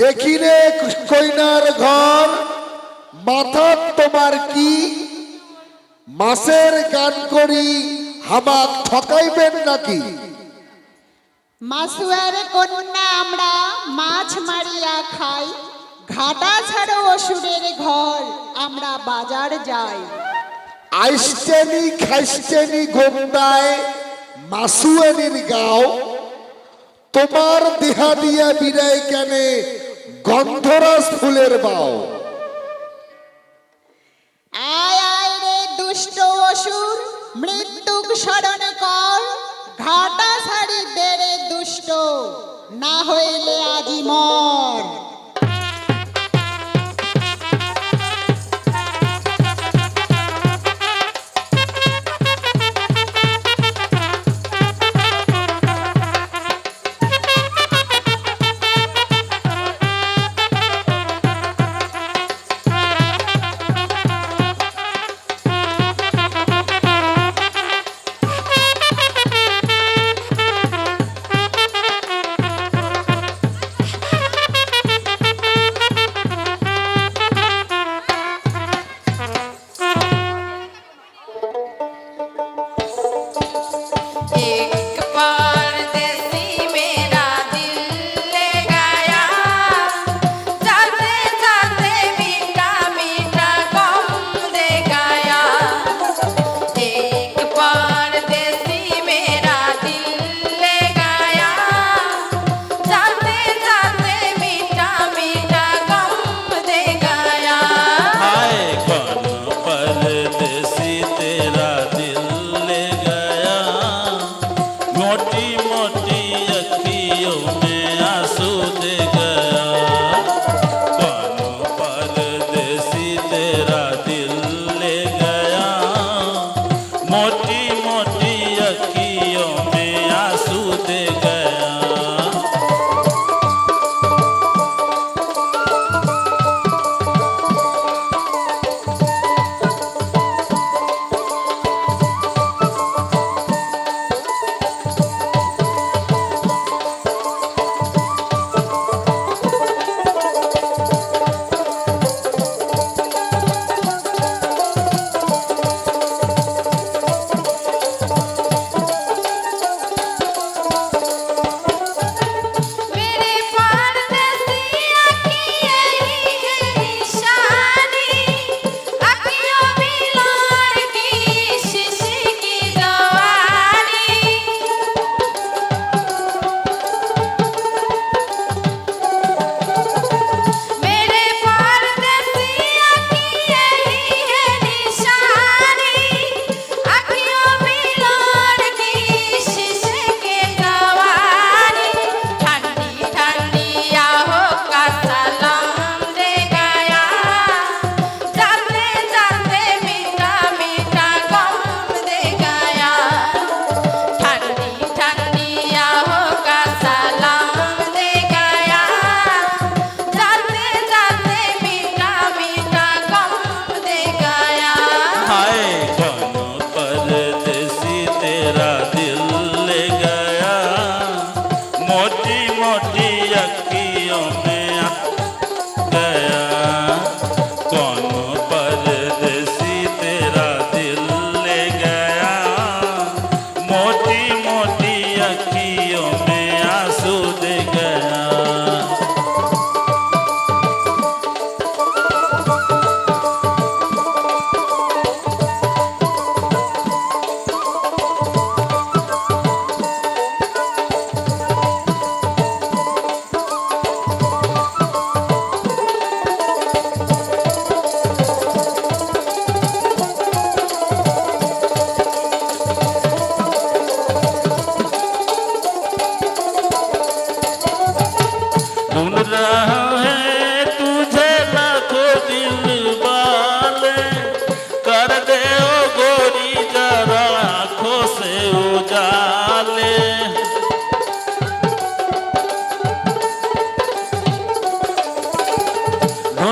দেখি রে কইনার ঘর মাথা তোমার কি? মাসের গান করি হামাক ঠকাইবেন নাকি? মাসুয়ার কন্যা আমরা মাছ মারিয়া খাই। ঘাটা ছাড়ো অসুরের ঘর আমরা বাজার যাই। আইসটেনি খাইসটেনি গোন্দায় মাসুয়ানির গাও। তোমার দেহা দিয়া বিরায় কেনে গন্ধরাজ ফুলের বাও। আয় আয় রে দুষ্ট অসুর, মৃত্যুক স্মরণ কর। ঘাটা সারি দে দুষ্ট, না হইলে আজি মর।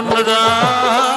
ধন্য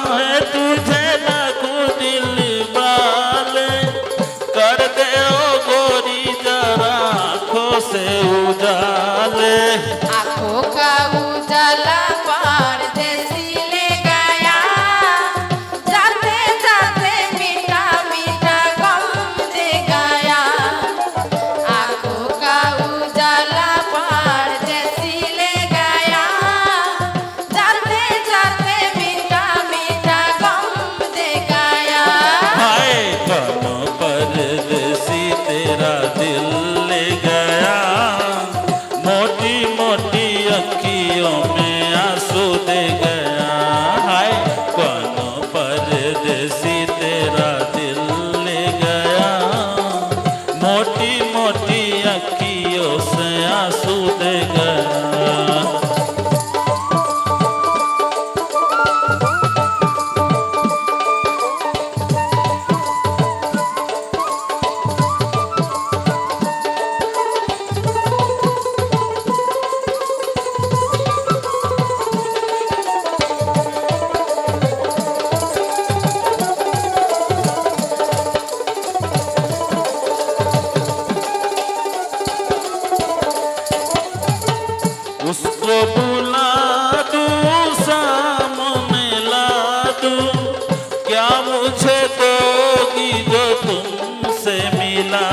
क्या मुझे दोगी जो तुमसे मिला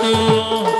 दूं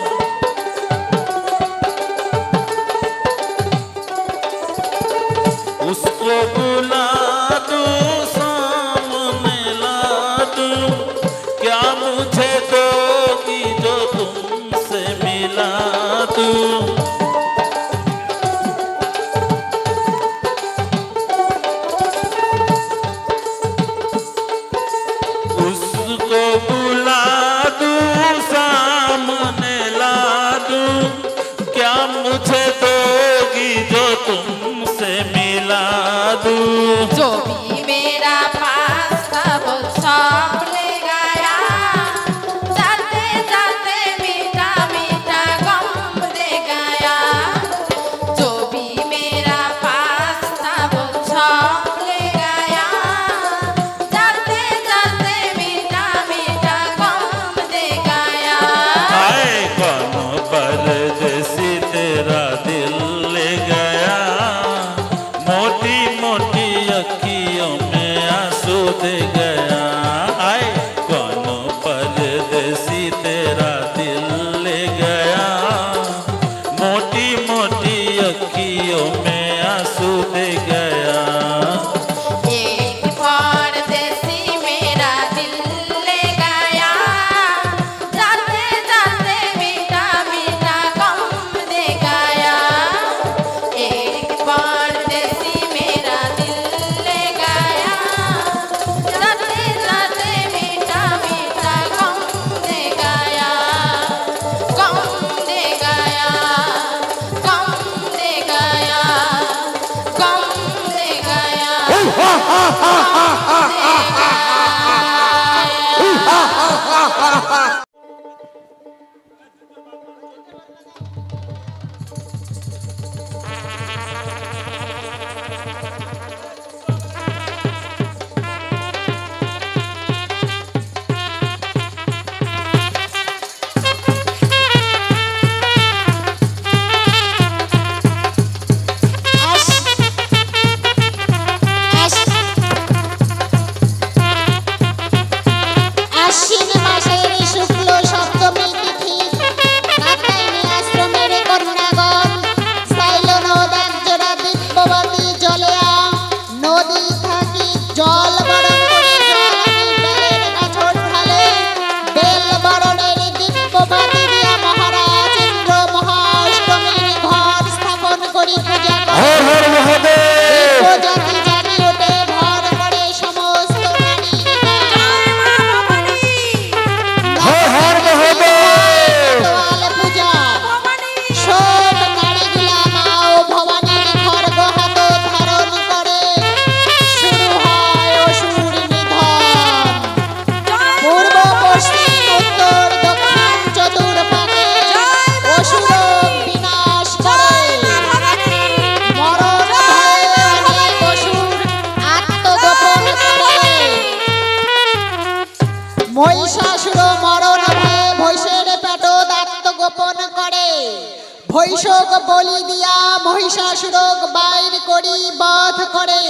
করে।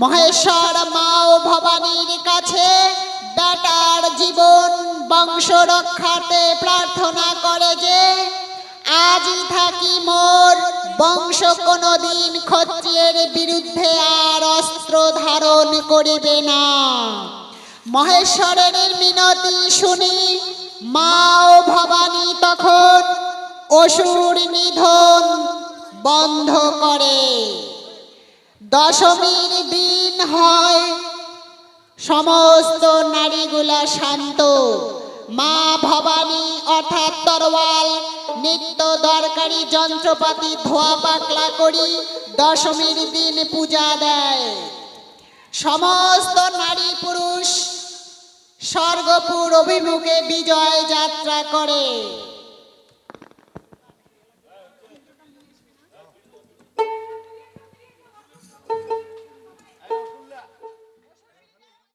মহেশ্বর মা ও ভবানীর কাছে বেটার জীবন বংশ রক্ষাতে প্রার্থনা করে যে, আজই থাকি মোর বংশ কোনদিন ক্ষত্রিয়ের বিরুদ্ধে আর অস্ত্র ধারণ করিবে না। মহেশ্বরের মিনতি শুনি মা ও ভবানী তখন অসুর নিধন বন্ধ করে। দশমীর দিন হয়। সমস্ত নারীগুলা শান্ত। মা ভবানী অর্থাৎ তরওয়াল নিত্য দরকারি যন্ত্রপাতি, ধোয়া পাকলা করি দশমীর দিন পূজা দেয়। সমস্ত নারী পুরুষ স্বর্গপুর অভিমুখে বিজয় যাত্রা করে।